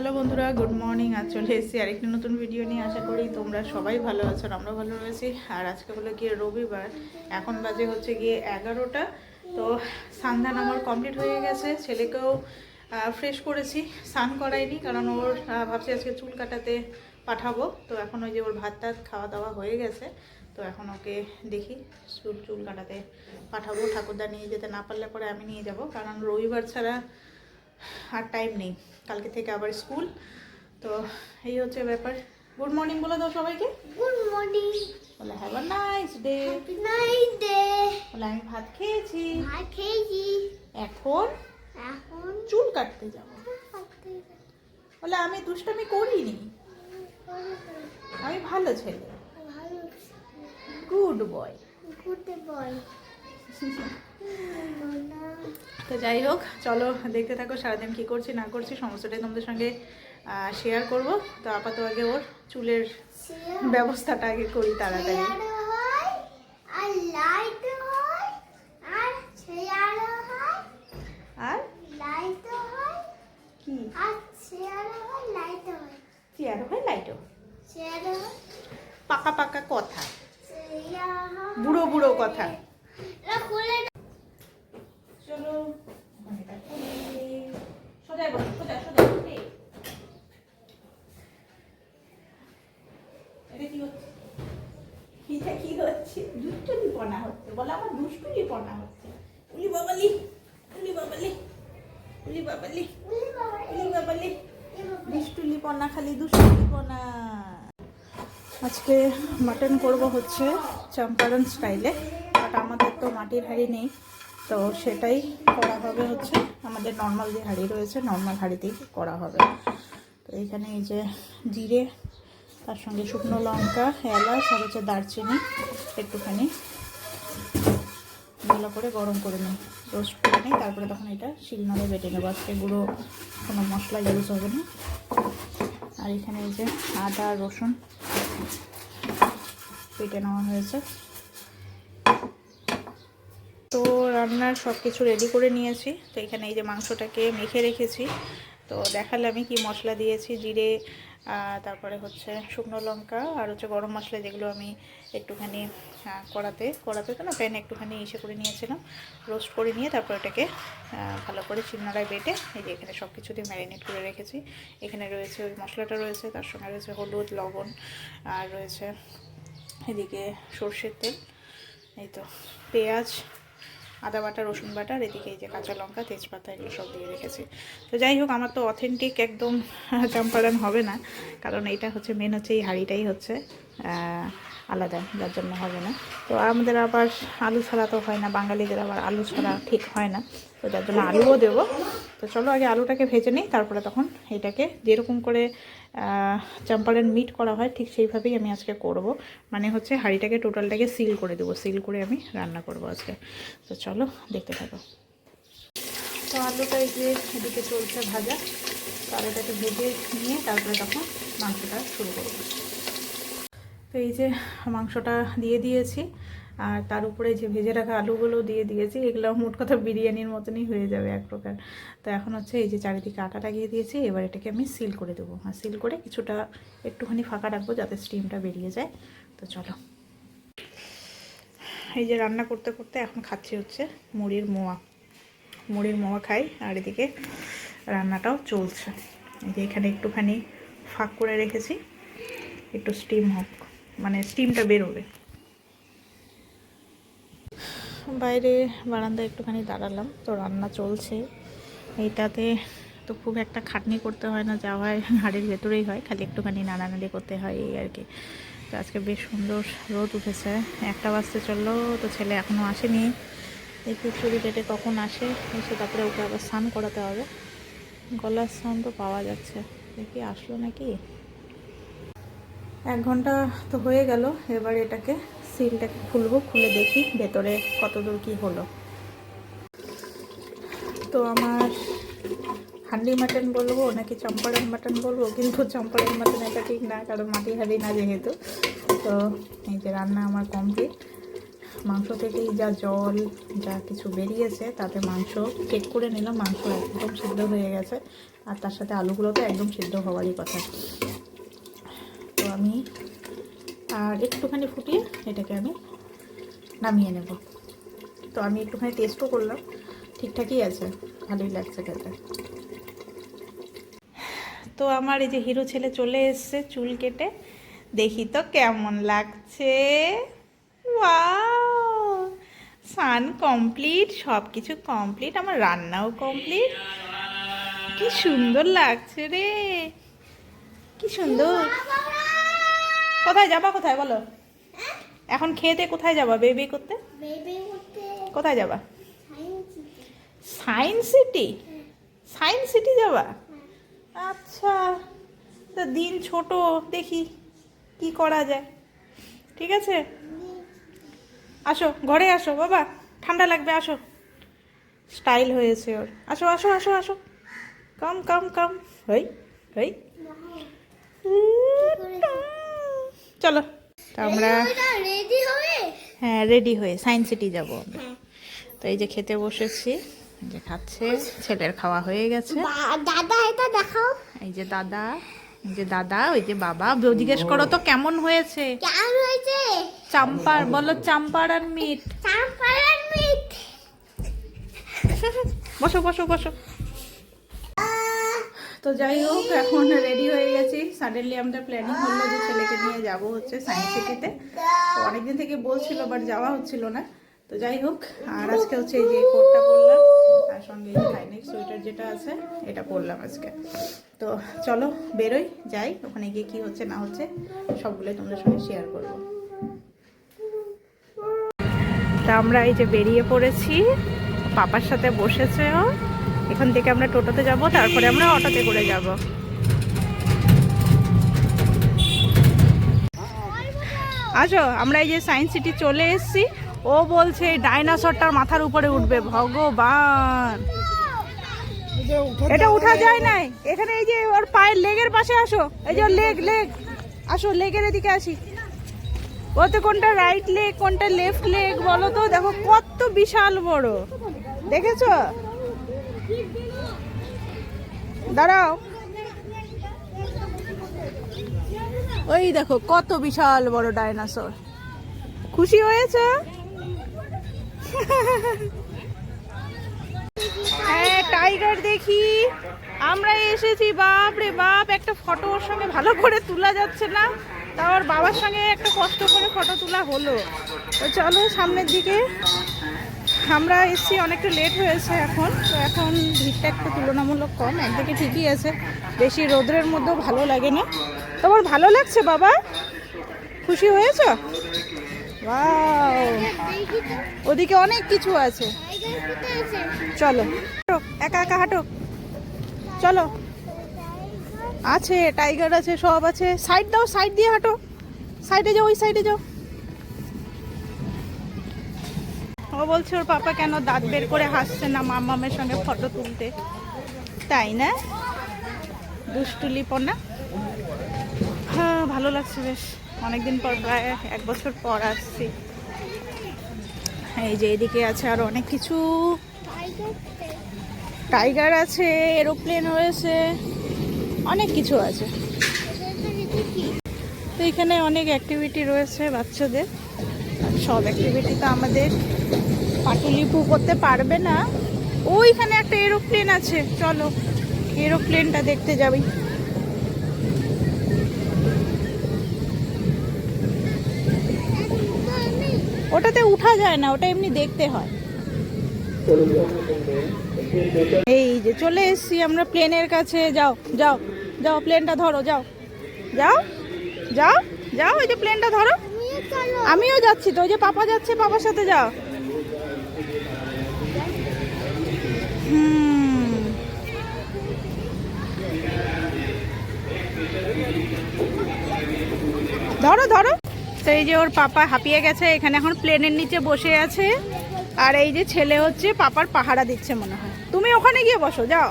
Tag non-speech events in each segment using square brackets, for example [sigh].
Hello বন্ধুরা, good morning. আজ চলে এসেছি আরেকটি নতুন ভিডিও নিয়ে। আশা করি তোমরা সবাই ভালো আছো আমরা ভালো রয়েছি। আর আজকে হলো গিয়ে রবিবার, এখন বাজে হচ্ছে গিয়ে এগারোটা। তো সান্ধান আমার কমপ্লিট হয়ে গেছে। ছেলেকেও ফ্রেশ করেছি। স্নান করাইনি কারণ ওর ভাবছি আজকে চুল কাটাতে পাঠাবো। তো এখন ওই যে ওর ভাত টাত খাওয়া দাওয়া হয়ে গেছে। তো এখন ওকে দেখি চুল চুল কাটাতে পাঠাবো। ঠাকুরদা নিয়ে যেতে না পারলে পরে আমি নিয়ে যাব, কারণ রবিবার ছাড়া আর টাইম নেই। কালকে থেকে আবার স্কুল। তো এই হচ্ছে ব্যাপার। গুড মর্নিং বলে দাও সবাইকে। Good morning. বলে have a nice day happy night day বলে আমি ভাত খেয়েছি। ভাত খেয়েছি। এখন এখন চুল কাটতে যাব। বলে আমি দুষ্টামি করিনি। আমি ভালো ছেলে। ভালো গুড বয় ঘুরতে বল তো যাই হোক চলো দেখতে থাকো সারাদিন কী করছি না করছি সমস্তটাই তোমাদের সঙ্গে শেয়ার করব। তো আপাতত আগে ওর চুলের ব্যবস্থাটা আগে করি তাড়াতাড়ি। আর কি? হয় লাইটও পাকা পাকা কথা। বুড়ো বুড়ো কথা। চলো। এটা বলে হচ্ছে। খালি আজকে মাটন করব হচ্ছে চম্পারণ স্টাইলে বাট আমাদের তো মাটির হাঁড়ি নেই। তো সেটাই করা হবে হচ্ছে। আমাদের নর্মাল যে হাঁড়ি রয়েছে নর্মাল হাঁড়িতেই করা হবে। তো এইখানে এই যে জিরে, তার সঙ্গে শুকনো লঙ্কা, এলাচ আর হচ্ছে দারচিনি একটুখানি ভালো করে গরম করে নিই। রোস্ট করে নিই, তারপরে তখন এটা শিলনোড়ে বেটে নেব। আজকে গুঁড়ো কোনো মশলা ইউজ হবে না। আর এখানে এই যে আদা, রসুন পেটে নেওয়া হয়েছে তো রান্নার সব কিছু রেডি করে নিয়েছি। তো এখানে এই যে মাংসটাকে মেখে রেখেছি। তো দেখালে আমি কি মশলা দিয়েছি, জিরে তারপরে হচ্ছে শুকনো লঙ্কা আর হচ্ছে গরম মশলা যেগুলো আমি একটুখানি কড়াতে কড়াতে তো না, প্যানে একটুখানি ইসে করে নিয়েছিলাম। রোস্ট করে নিয়ে তারপর এটাকে ভালো করে চিন্নাড়ায় বেটে এই যে এখানে সব কিছু দিয়ে ম্যারিনেট করে রেখেছি। এখানে রয়েছে ওই মশলাটা রয়েছে, তার সঙ্গে রয়েছে হলুদ, লবণ আর রয়েছে এদিকে সর্ষের তেল। এই তো পেঁয়াজ আদা বাটা, রসুন বাটা আর এদিকে এই যে কাঁচা লঙ্কা, তেজপাতা এগুলো সব দিয়ে রেখেছি। তো যাই হোক, আমার তো অথেন্টিক একদম [laughs] চাম্পারান হবে না, কারণ এটা হচ্ছে মেন হচ্ছে এই হাঁড়িটাই হচ্ছে আলাদা, যার জন্য হবে না। তো আমাদের আবার আলু ছাড়া তো হয় না, বাঙালিদের আবার আলু ছাড়া ঠিক হয় না, তো যার জন্য আলুও দেবো। তো চলো আগে আলুটাকে ভেজে নিই, তারপরে তখন এটাকে যেরকম করে চাম্পারের মিট করা হয়, ঠিক সেইভাবেই আমি আজকে করব। মানে হচ্ছে হাঁড়িটাকে টোটালটাকে সিল করে দেবো সিল করে আমি রান্না করব আজকে। তো চলো দেখতে থাকো। তো আলুটা এই যে এদিকে চলছে ভাজা, তো আলুটাকে ভেজে নিয়ে তারপরে তখন মাংসটা শুরু করব। তো এই যে মাংসটা দিয়ে দিয়েছি আর তার উপরে যে ভেজে রাখা আলুগুলো দিয়ে দিয়েছি এগুলো মোট কথা বিরিয়ানির মতনই হয়ে যাবে এক প্রকার। তো এখন হচ্ছে এই যে চারিদিকে আটা লাগিয়ে দিয়েছি, এবার এটাকে আমি সিল করে দেবো। আর সিল করে কিছুটা একটুখানি ফাঁকা রাখব যাতে স্টিমটা বেরিয়ে যায়। তো চলো। এই যে রান্না করতে করতে এখন খাচ্ছি হচ্ছে মুড়ির মোয়া। মুড়ির মোয়া খাই, আর এদিকে রান্নাটাও চলছে। এই যে এখানে একটুখানি ফাঁক করে রেখেছি, একটু স্টিম হোক মানে স্টিমটা বেরোবে। বাইরে বারান্দায় একটুখানি দাঁড়ালাম, তো রান্না চলছে। এইটাতে তো খুব একটা খাটনি করতে হয় না, যা হয় হাড়ির ভেতরেই হয়, খালি একটুখানি নাড়ানাড়ি করতে হয় এই আর কি। তো আজকে বেশ সুন্দর রোদ উঠেছে, একটা বাজতে চলল, তো ছেলে এখনও আসেনি। দেখি চুরি কেটে কখন আসে, এসে তারপরে ওকে আবার স্নান করাতে হবে। গলার সাউন্ড তো পাওয়া যাচ্ছে, দেখি আসলো নাকি। এক ঘণ্টা তো হয়ে গেল এবার এটাকে সিলটাকে খুলবো, খুলে দেখি ভেতরে কতদূর কি হলো। তো আমার হান্ডি মাটন বলব, নাকি চম্পারন মাটন বলব, কিন্তু চম্পারন মাটন এটা ঠিক না, কারণ মাটি হাঁড়ি না যেহেতু। তো এই যে রান্না আমার কমপ্লিট মাংস থেকেই যা জল, যা কিছু বেরিয়েছে, তাতে মাংস চেক করে নিলাম, মাংস একদম সিদ্ধ হয়ে গেছে। আর তার সাথে আলুগুলো তো একদম সিদ্ধ হওয়ারই কথা। আর একটুখানি ফুটিয়ে এটাকে আমি নামিয়ে নেব। তো আমি একটুখানি টেস্টও করলাম, ঠিকঠাকই আছে, ভালোই লাগছে খেতে। তো আমার এই যে হিরো ছেলে চলে এসছে চুল কেটে, দেখি তো কেমন লাগছে। সান কমপ্লিট সব কিছু কমপ্লিট, আমার রান্নাও কমপ্লিট। কি সুন্দর লাগছে রে। কি সুন্দর। কোথায় যাবা কোথায় বলো? এখন খেতে কোথায় যাবা বেবি করতে? করতে। কোথায় যাবা? Science science city science city যাবা? আচ্ছা তো দিন ছোট দেখি কি করা যায়। ঠিক আছে? আসো ঘরে আসো বাবা ঠান্ডা লাগবে আসো। স্টাইল হয়েছে ওর। আসো আসো আসো আসো। কম কম কম হই হই। চলো। তো আমরা হ্যাঁ রেডি হয়ে। সায়েন্স সিটি যাব হ্যাঁ তো এই যে খেতে বসেছি যে খাচ্ছে ছেলের খাওয়া হয়ে গেছে। দাদা এটা দেখাও। এই যে দাদা এই যে দাদা ওই যে বাবা জিজ্ঞেস করো তো কেমন হয়েছে? কেমন হয়েছে? চাম্পার বলো চাম্পার আর মিট। চাম্পালার মিট। বসো বসো বসো। তো যাই হোক, এখন রেডি হয়ে গেছি। সাডেনলি আমাদের প্ল্যানিং হলো যে ছেলেকে নিয়ে যাব হচ্ছে সায়েন্স সিটিতে তো অনেকদিন থেকে বলছিল বাট যাওয়া হচ্ছিল না। তো যাই হোক, আর আজকে হচ্ছে এই যে কোটটা পরলাম আর সঙ্গে এই হাইনেক সোয়েটার যেটা আছে, এটা পরলাম আজকে। তো চলো, বেরোই, যাই, ওখানে গিয়ে কি হচ্ছে না হচ্ছে, সবগুলোই তোমাদের সঙ্গে শেয়ার করব। তা আমরা এই যে বেরিয়ে পড়েছি, পাপার সাথে বসেছে ও। এখান থেকে আমরা টোটোতে যাব, তারপরে আমরা অটোতে করে যাব। আসো, আমরা এই যে সায়েন্স সিটি চলে এসেছি। ও বলছে ডাইনোসরটার মাথার উপরে উঠবে, ভগবান। এটা উঠা যায় নাই। এখানে এই যে ওর পায়ের লেগের পাশে আসো। এই যে লেগ লেগ। আসো, লেগের এদিকে আসি। ওতে কোনটা রাইট লেগ কোনটা লেফট লেগ বলো তো, দেখো, কত বিশাল বড়। দেখেছ? দাঁড়াও। ওই দেখো, কত বিশাল বড় ডাইনোসর। খুশি হয়েছে? হ্যাঁ টাইগার দেখি। আমরা এসেছি, বাপ রে বাপ, একটা ফটো ওর সঙ্গে ভালো করে তোলা যাচ্ছে না। তা ওর বাবার সঙ্গে একটা কষ্ট করে ফটো তোলা হলো। তো চলো সামনের দিকে। আমরা এসছি, অনেকটা লেট হয়েছে এখন, তো এখন ভিড়টা একটু তুলনামূলক কম। একদিকে ঠিকই আছে, বেশি রোদ্রের মধ্যেও ভালো লাগে না তোমার ভালো লাগছে বাবা? খুশি হয়েছ? ওদিকে অনেক কিছু আছে। চলো। একা একা হাঁটো। চলো। আছে টাইগার আছে, সব আছে। সাইড দাও সাইড দিয়ে হাঁটো। সাইডে যাও, ওই সাইডে যাও। ও বলছে, ওর পাপা কেন দাঁত বের করে হাসছে না মামামের সঙ্গে ফটো তুলতে? তাই না? দুষ্টুলিপনা হ্যাঁ ভালো লাগছে বেশ। অনেকদিন পর, প্রায় এক বছর পর আসছি। এই যে এদিকে আছে আর অনেক কিছু। টাইগার আছে, এরোপ্লেন রয়েছে, অনেক কিছু আছে। তো এখানে অনেক অ্যাক্টিভিটি রয়েছে বাচ্চাদের। সব অ্যাক্টিভিটি তো আমাদের। পাটুলিপু করতে পারবে না। ওইখানে একটা এরোপ্লেন আছে। চলো এরোপ্লেনটা দেখতে যাবি। ওটাতে উঠা যায় না, ওটা এমনি দেখতে হয়। এই যে চলে এসেছি আমরা প্লেনের কাছে। যাও যাও যাও, প্লেনটা ধরো, যাও। যাও যাও যাও, ওই যে প্লেনটা ধরো। আমিও যাচ্ছি তো, ওই যে পাপা যাচ্ছে, পাপার সাথে যাও হুম ধরো ধরো। তো এই যে ওর পাপা হাঁপিয়ে গেছে, এখানে এখন প্লেনের নিচে বসে আছে। আর এই যে ছেলে হচ্ছে পাপার পাহারা দিচ্ছে মনে হয়। তুমি ওখানে গিয়ে বসো, যাও।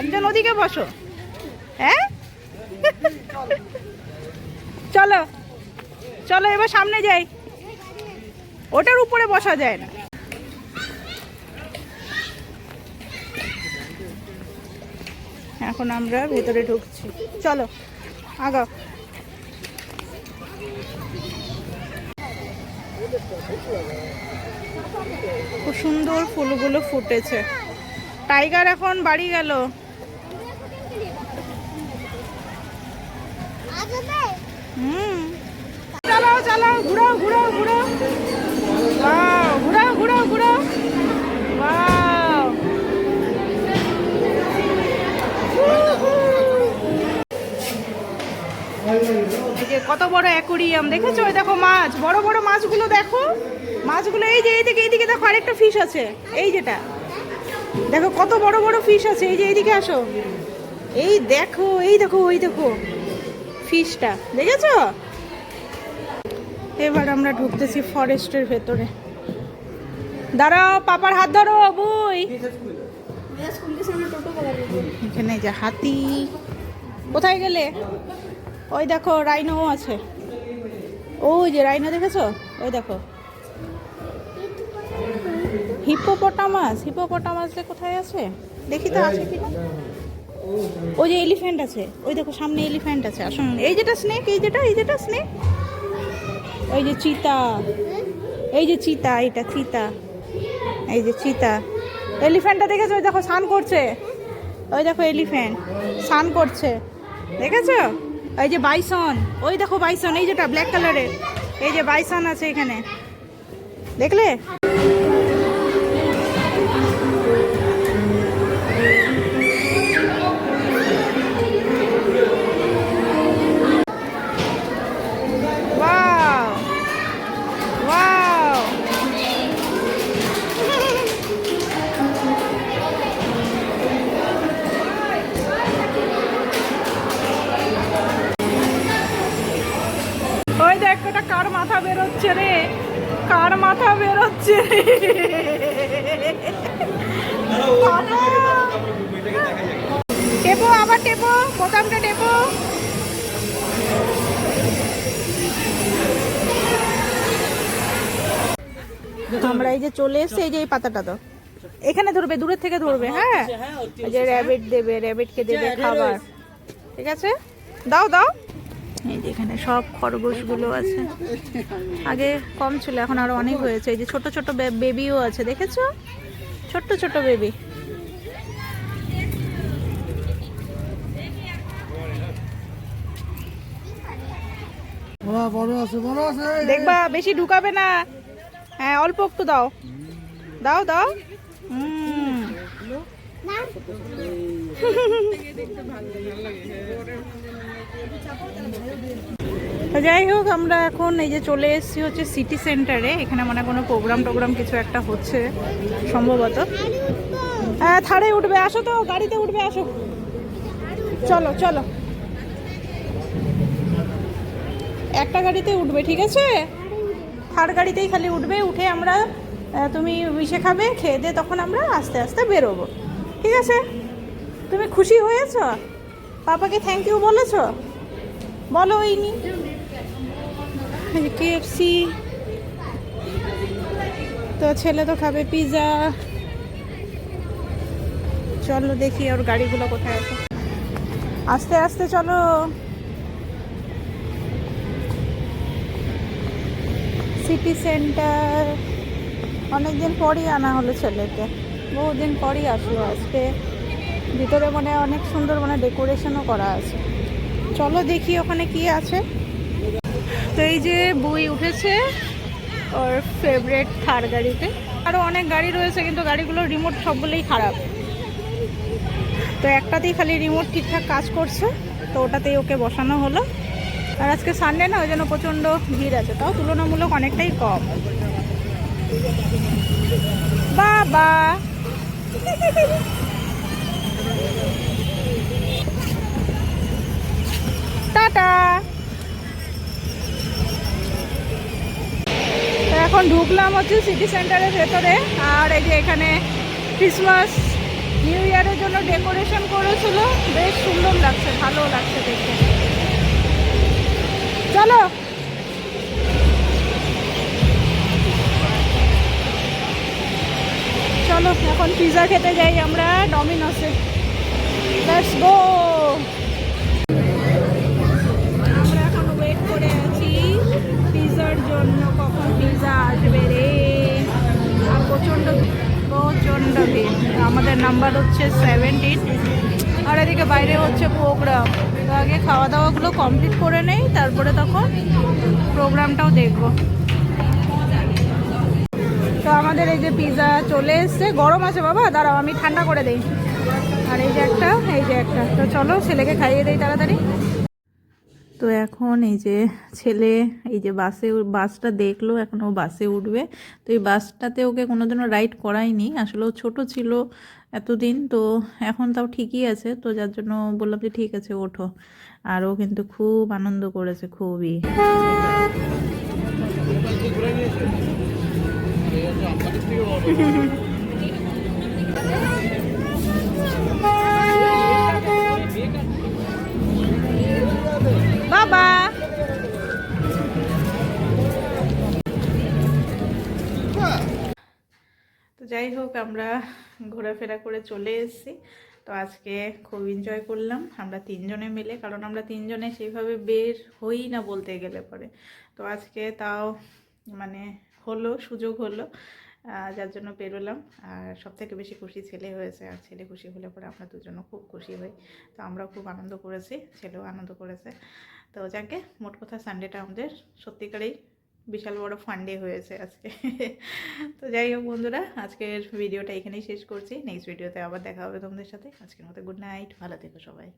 একজন ওদিকে বসো। হ্যাঁ? চলো চলো, এবার সামনে যাই। ওটার উপরে বসা যায় না। এখন আমরা ভেতরে ঢুকছি। চলো, আগাও। খুব সুন্দর ফুলগুলো ফুটেছে। টাইগার এখন বাড়ি গেল। হুম। চালাও চালাও, ঘুরাও ঘুরাও ঘুরাও। ঘুরাও। কত বড় অ্যাকোরিয়াম, দেখেছ? ওই দেখো মাছ, বড় বড় মাছগুলো দেখো। মাছগুলো এই যে এইদিকে এইদিকে দেখো আরেকটা ফিশ আছে। এই যেটা। দেখো কত বড় বড় ফিশ আছে। এই যে এইদিকে আসো। এই দেখো এই দেখো ওই দেখো ফিশটা দেখেছ? এবার আমরা ঢুকতেছি ফরেস্টের ভেতরে। দাঁড়াও, পাপার হাত ধরো, বই। এখানে যে হাতি। কোথায় গেলে? ওই দেখো রাইনো আছে। ওই যে রাইনো দেখেছ? ওই দেখো। হিপোপটামাস হিপোপটামাস যে কোথায় আছে? দেখি তো আছে কিনা? ওই যে এলিফ্যান্ট আছে। ওই দেখো, সামনে এলিফ্যান্ট আছে। আসুন, এই যেটা স্নেক এই যেটা এই যেটা স্নেক ওই যে চিতা এই যে চিতা এটা চিতা এই যে চিতা এলিফ্যান্টটা দেখেছ? ওই দেখো, স্নান করছে। ওই দেখো এলিফ্যান্ট স্নান করছে। দেখেছ? ওই যে বাইসন, ওই দেখো বাইসন, এই যেটা ব্ল্যাক কালারের এই যে বাইসন আছে এখানে। দেখলে? ওটা কার মাথা বেরোচ্ছে রে? কার মাথা বেরোচ্ছে? টেপো আবার টেপো বোতামটা টেপো। আমরা এই যে চলে এসেছি এই যে এই পাতাটা তো। এখানে ধরবে দূরের থেকে ধরবে হ্যাঁ এই যে র্যাবিট দেবে র্যাবিটকে দেবে খাবার। ঠিক আছে? দাও দাও। এই যে এখানে সব খরগোশগুলো আছে। আগে কম ছিল এখন আরও অনেক হয়েছে। এই যে ছোট ছোট বেবিও আছে দেখেছ? ছোট্ট ছোট বেবি বড় আছে বড় আছে দেখবা বেশি ঢুকাবে না। হ্যাঁ অল্প একটু দাও। দাও দাও। হুম। [laughs] যাই হোক, আমরা এখন এই যে চলে এসেছি হচ্ছে সিটি সেন্টারে এখানে মানে কোনো প্রোগ্রাম টোগ্রাম কিছু একটা হচ্ছে সম্ভবত। হ্যাঁ থাড়ে উঠবে, আসো তো, গাড়িতে উঠবে, আসো। চলো চলো। একটা গাড়িতে উঠবে, ঠিক আছে? থার্ড গাড়িতেই খালি উঠবে, উঠে আমরা তুমি ইসে খাবে, খেয়ে দিয়ে তখন আমরা আস্তে আস্তে বেরোবো। ঠিক আছে? তুমি খুশি হয়েছ? পাপাকে থ্যাংক ইউ বলেছ? বলো, ওইনি। কেএফসি তো ছেলে তো খাবে পিৎজা চলো দেখি ওর গাড়িগুলো কোথায় আছে। আস্তে আস্তে চলো। সিটি সেন্টার অনেকদিন পরই আনা হলো ছেলেকে। বহুদিন পরই আসলো আজকে। ভিতরে মানে অনেক সুন্দর মানে ডেকোরেশনও করা আছে। চলো দেখি ওখানে কি আছে। তো এই যে বই উঠেছে ওর ফেভারেট থার গাড়িতে। আরও অনেক গাড়ি রয়েছে, কিন্তু গাড়িগুলোর রিমোট সবগুলোই খারাপ। তো একটাতেই খালি রিমোট ঠিকঠাক কাজ করছে, তো ওটাতেই ওকে বসানো হলো। আর আজকে সানডে না, ওই জন্য প্রচণ্ড ভিড় আছে, তাও তুলনামূলক অনেকটাই কম। বাবা! টাটা। এখন ঢুকলাম হচ্ছে সিটি সেন্টারের ভেতরে, আর এই যে এখানে ক্রিসমাস নিউ ইয়ারের জন্য ডেকোরেশন করেছিল। বেশ সুন্দর লাগছে, ভালো লাগছে দেখতে। চলো। চলো, এখন পিৎজা খেতে যাই আমরা ডমিনোসে লেটস গো করে আছি। পিৎজার জন্য কখন পিৎজা আসবে রে? আর প্রচণ্ড প্রচণ্ড ভিড়। আমাদের নাম্বার হচ্ছে সেভেন্টিন আর এদিকে বাইরে হচ্ছে প্রোগ্রাম তো আগে খাওয়া দাওয়াগুলো কমপ্লিট করে নেই, তারপরে তখন প্রোগ্রামটাও দেখব। তো আমাদের এই যে পিৎজা চলে এসছে। গরম আছে বাবা, দাঁড়াও, আমি ঠান্ডা করে দেই। আর এই যে একটা, এই যে একটা। তো চলো ছেলেকে খাইয়ে দেই তাড়াতাড়ি। তো এখন এই যে ছেলে, এই যে বাসে বাসটা দেখল, এখন ও বাসে উঠবে। তো এই বাসটাতে ওকে কোনোদিনও রাইড করাইনি আসলে ও ছোটো ছিল এতদিন, তো এখন তাও ঠিকই আছে। তো যার জন্য বললাম যে, ঠিক আছে, ওঠো। আর ও কিন্তু খুব আনন্দ করেছে, খুবই। [laughs] যাই হোক, আমরা ঘোরাফেরা করে চলে এসেছি। তো আজকে খুব এনজয় করলাম। আমরা তিনজনে মিলে, কারণ আমরা তিনজনে সেইভাবে বের হই না বলতে গেলে পরে। তো আজকে তাও মানে হলো, সুযোগ হলো যার জন্য বেরোলাম। আর সব থেকে বেশি খুশি ছেলে হয়েছে, আর ছেলে খুশি হলে পরে আমরা দুজনও খুব খুশি হই। তো আমরাও খুব আনন্দ করেছি, ছেলেও আনন্দ করেছে। তো যাকে, মোট কথা সানডেটা আমাদের সত্যিকারেই বিশাল বড় ফান্ডে হয়েছে আজকে। তো যাই হোক বন্ধুরা, আজকের ভিডিওটা এখানেই শেষ করছি। নেক্সট ভিডিওতে আবার দেখা হবে তোমাদের সাথে। আজকের মতো গুড নাইট ভালো থেকো সবাই।